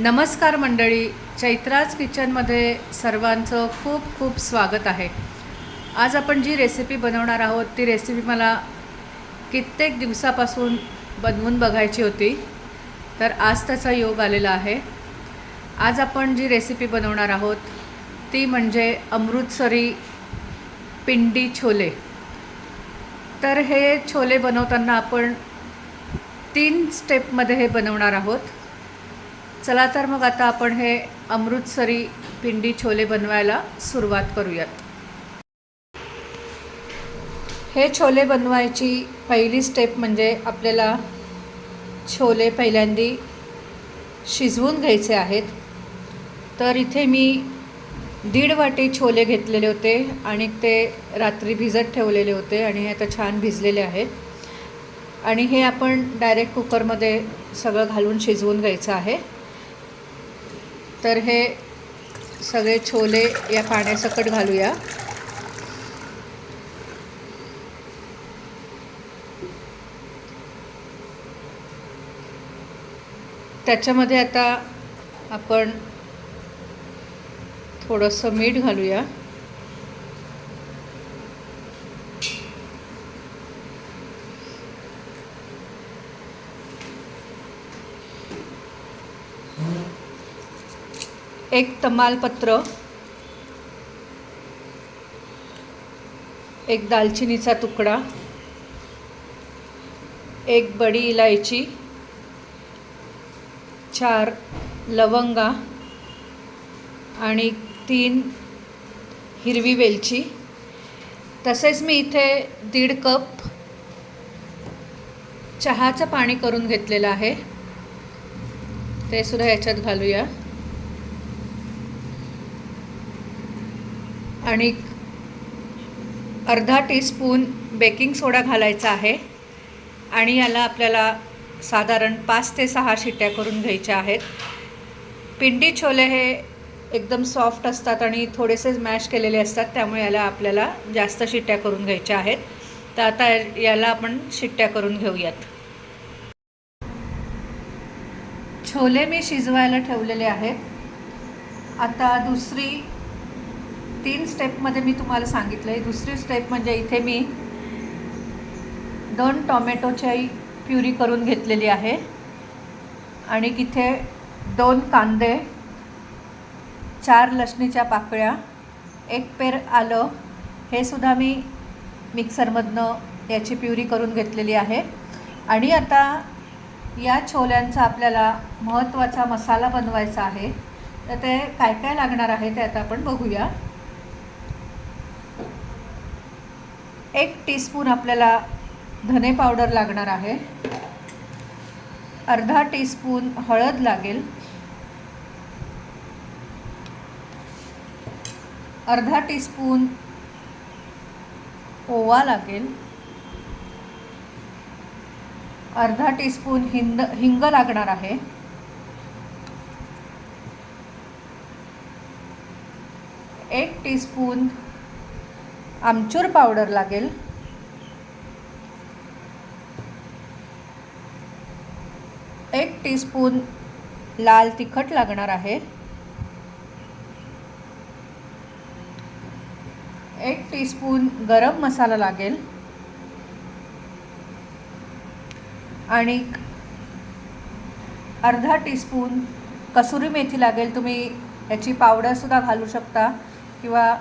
नमस्कार मंडळी चैत्राज किचनमध्ये सर्वांचं खूप खूप स्वागत आहे. आज आपण जी रेसिपी बनवणार आहोत ती रेसिपी मला कित्येक दिवसापासून बनवून बघायची होती तर आज त्याचा योग आलेला आहे. आज आपण जी रेसिपी बनवणार आहोत ती म्हणजे अमृतसरी पिंडी छोले. तर हे छोले बनवताना आपण तीन स्टेपमध्ये हे बनवणार आहोत. चला तर मग आता आपण हे अमृतसरी पिंडी छोले बनवायला सुरुवात करूयात. हे छोले बनवायची पहिली स्टेप म्हणजे आपल्याला छोले पहिल्यांदी शिजवून घ्यायचे आहेत. तर इथे मी दीड वाटी छोले घेतलेले होते आणि ते रात्री भिजत ठेवलेले होते आणि हे आता छान भिजलेले आहेत. आणि हे आपण डायरेक्ट कुकरमध्ये सगळं घालून शिजवून घ्यायचं आहे. तर हे सगळे छोले या पाण्यासकट घालूया. त्याच्यामध्ये आता आपण थोडंसं मीठ घालूया. एक तमालपत्र एक दालचिनीचा तुकडा एक बडी इलायची चार लवंगा आणि तीन हिरवी वेलची. तसेच मी इथे दीड कप चहाचं पाणी करून घेतलेलं आहे. ते सुद्धा याच्यात घालूया. आणि अर्धा टीस्पून बेकिंग सोडा घालायचा आहे. आणि याला आपल्याला साधारण पाच ते सहा शिट्ट्या करून घ्यायच्या आहेत. पिंडी छोले हे एकदम सॉफ्ट असतात आणि थोडेसे मॅश केलेले असतात. त्यामुळे याला आपल्याला जास्त शिट्ट्या करून घ्यायच्या आहेत. तर आता याला आपण शिट्ट्या करून घेऊयात. छोले मी शिजवायला ठेवलेले आहेत. आता दुसरी तीन स्टेपमध्ये मी तुम्हाला सांगितलं आहे दुसरी स्टेप म्हणजे इथे मी दोन टॉमॅटोची प्युरी करून घेतलेली आहे. आणि इथे दोन कांदे चार लसणीच्या पाकळ्या एक पेर आलं. हे सुद्धा मी मिक्सरमधनं याची प्युरी करून घेतलेली आहे. आणि आता या छोल्यांचा आपल्याला महत्त्वाचा मसाला बनवायचा आहे. तर ते काय काय लागणार आहे ते आता आपण बघूया. एक टीस्पून आपल्याला धने पावडर लागणार आहे. अर्धा टीस्पून हळद लागेल. अर्धा टीस्पून ओवा लागेल. अर्धा टीस्पून हिंद हिंग लागणार आहे. एक टीस्पून आमचूर पावडर लागेल. एक टीस्पून लाल तिखट लागणार आहे. एक टीस्पून गरम मसाला लागेल. आणि अर्धा टीस्पून कसुरी मेथी लागेल. तुम्ही याची पावडरसुद्धा घालू शकता किंवा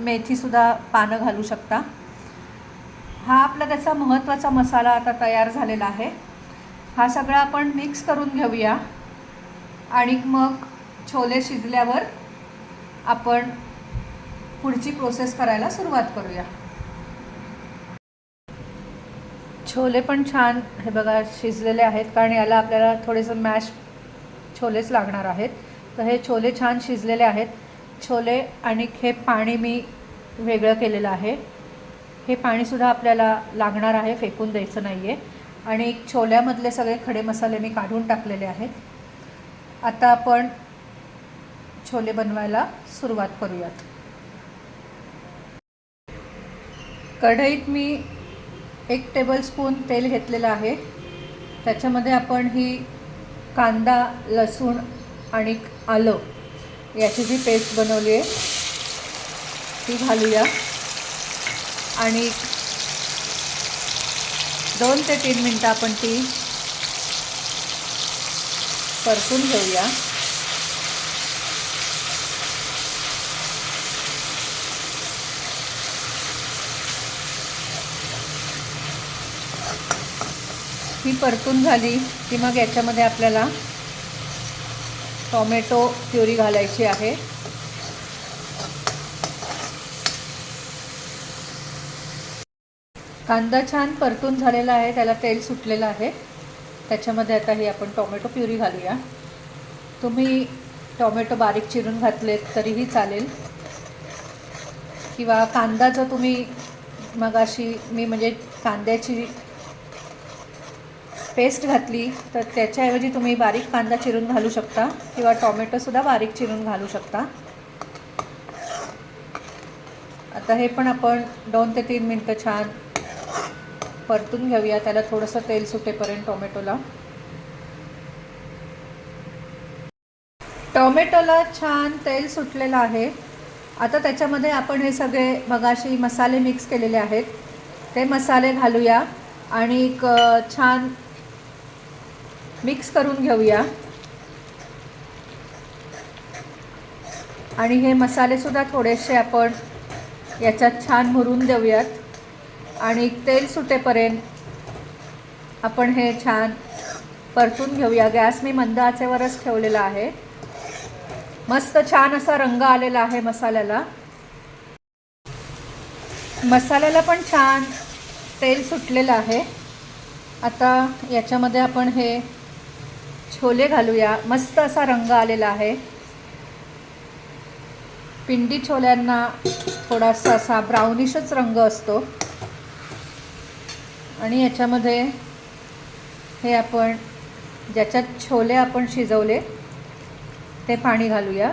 मेथीसुद्धा पानं घालू शकता. हा आपला त्याचा महत्त्वाचा मसाला आता तयार झालेला आहे. हा सगळा आपण मिक्स करून घेऊया. आणि मग छोले शिजल्यावर आपण पुढची प्रोसेस करायला सुरुवात करूया. छोले पण छान हे बघा शिजलेले आहेत. कारण याला आपल्याला थोडेसं मॅश छोलेच लागणार आहेत. तर हे छोले छान शिजलेले आहेत. छोले आणि हे पाणी मी वेगळं केलेलं आहे. हे पाणीसुद्धा आपल्याला लागणार आहे फेकून द्यायचं नाही आहे आणि छोल्यामधले सगळे खडे मसाले मी काढून टाकलेले आहेत. आता आपण छोले बनवायला सुरुवात करूयात. कढईत मी एक टेबलस्पून तेल घेतलेलं आहे. त्याच्यामध्ये आपण ही कांदा लसूण आणि आलं याची जी पेस्ट बनवली आहे ती घालूया. आणि दोन ते तीन मिनटं आपण ती परतून घेऊया. ही परतून झाली की मग याच्यामध्ये आपल्याला टॉमॅटो प्युरी घालायची आहे. कांदा छान परतून झालेला आहे त्याला तेल सुटलेलं आहे. त्याच्यामध्ये आता ही आपण टोमॅटो प्युरी घालूया. तुम्ही टोमॅटो बारीक चिरून घातलेत तरीही चालेल. किंवा कांदा जर तुम्ही मगाशी मी म्हणजे कांद्याची पेस्ट घातली तर त्याच्याऐवजी तुम्ही बारीक कांदा चिरून घालू शकता किंवा टॉमॅटोसुद्धा बारीक चिरून घालू शकता. आता हे पण आपण दोन ते तीन मिनटं छान परतून घेऊया. त्याला थोडंसं तेल सुटेपर्यंत टोमॅटोला. टोमॅटोला छान तेल सुटलेलं आहे. आता त्याच्यामध्ये आपण हे सगळे मगाशी मसाले मिक्स केलेले आहेत. ते मसाले घालूया आणि एक छान मिक्स करून घेऊया. आणि हे मसालेसुद्धा थोडेसे आपण याच्यात छान भरून देऊयात. आणि तेल सुटेपर्यंत आपण हे छान परतून घेऊया. गॅस मी मंद आचेवरच ठेवलेला आहे. मस्त छान असा रंग आलेला आहे मसाल्याला. मसाल्याला पण छान तेल सुटलेलं आहे. आता याच्यामध्ये आपण हे छोले घालूया. मस्त असा रंग आलेला आहे. पिंडी छोल्यांना थोडासा असा ब्राउनिशच रंग असतो. आणि याच्यामध्ये हे आपण ज्याच्यात छोले आपण शिजवले ते पाणी घालूया.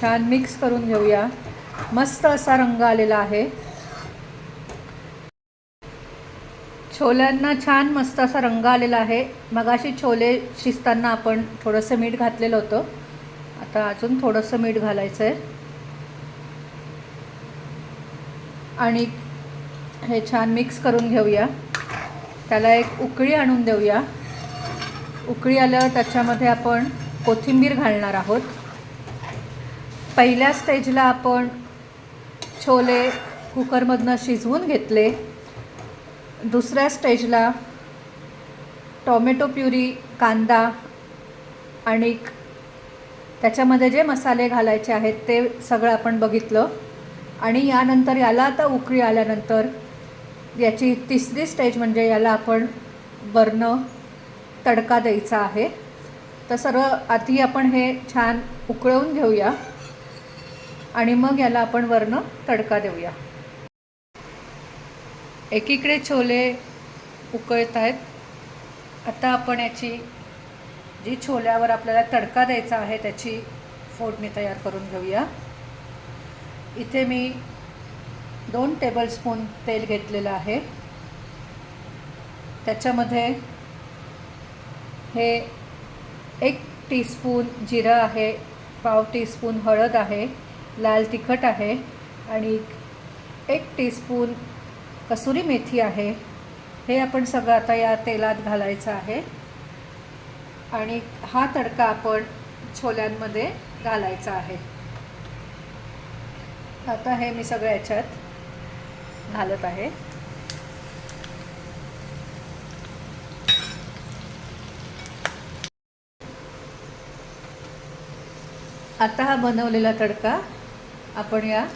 छान मिक्स करून घेऊया. मस्त असा रंग आलेला आहे. छोल्यांना छान मस्त असा रंग आलेला आहे. मगाशी छोले शिजताना आपण थोडंसं मीठ घातलेलं होतं. आता अजून थोडंसं मीठ घालायचं आहे आणि हे छान मिक्स करून घेऊया. त्याला एक उकळी आणून देऊया. उकळी आल्यावर त्याच्यामध्ये आपण कोथिंबीर घालणार आहोत. पहिल्या स्टेजला आपण छोले कुकरमधनं शिजवून घेतले. दुसऱ्या स्टेजला टॉमॅटो प्युरी कांदा आणि त्याच्यामध्ये जे मसाले घालायचे आहेत ते सगळं आपण बघितलं. आणि यानंतर याला आता उकळी आल्यानंतर याची तिसरी स्टेज म्हणजे याला आपण वरनं तडका द्यायचा आहे. तर सर्व आधी आपण हे छान उकळवून घेऊया आणि मग याला आपण वरणं तडका देऊया. एकीकडे छोले उकळत आहेत. आता आपण याची जी छोल्यावर आपल्याला तडका द्यायचा आहे त्याची फोडणी तयार करून घेऊया. इथे मी दोन टेबलस्पून तेल घेतलेलं आहे. त्याच्यामध्ये हे एक टीस्पून जिरं आहे पाव टीस्पून हळद आहे लाल तिखट आहे आणि एक टीस्पून कसुरी मेथी आहे. हे आपण सगळं आता या तेलात घालायचं आहे. आणि हा तडका आपण छोल्यांमध्ये घालायचा आहे. आता हे मी सगळं याच्यात घालत आहे. आता हा बनवलेला तडका आपण या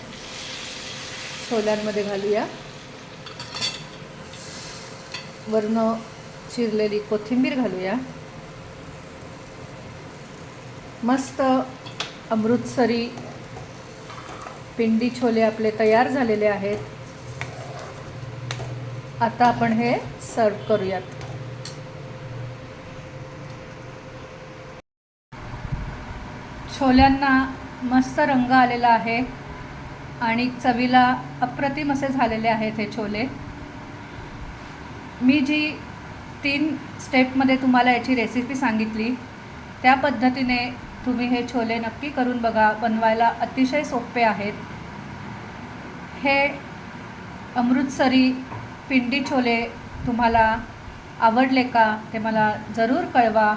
छोल्यांमध्ये घालूया. वरनं चिरलेली कोथिंबीर घालूया. मस्त अमृतसरी पिंडी छोले आपले तयार झालेले आहेत. आता आपण हे सर्व करूयात. छोल्यांना मस्त रंग आलेला आहे आणि चवीला अप्रतिम असे झालेले आहेत हे छोले. मी जी तीन स्टेपमध्ये तुम्हाला याची रेसिपी सांगितली त्या पद्धतीने तुम्ही हे छोले नक्की करून बघा. बनवायला अतिशय सोपे आहेत. हे अमृतसरी पिंडी छोले तुम्हाला आवडले का ते मला जरूर कळवा.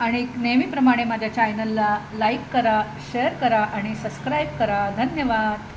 आणि नेहमीप्रमाणे माझ्या चॅनलला लाईक करा शेअर करा आणि सबस्क्राईब करा. धन्यवाद.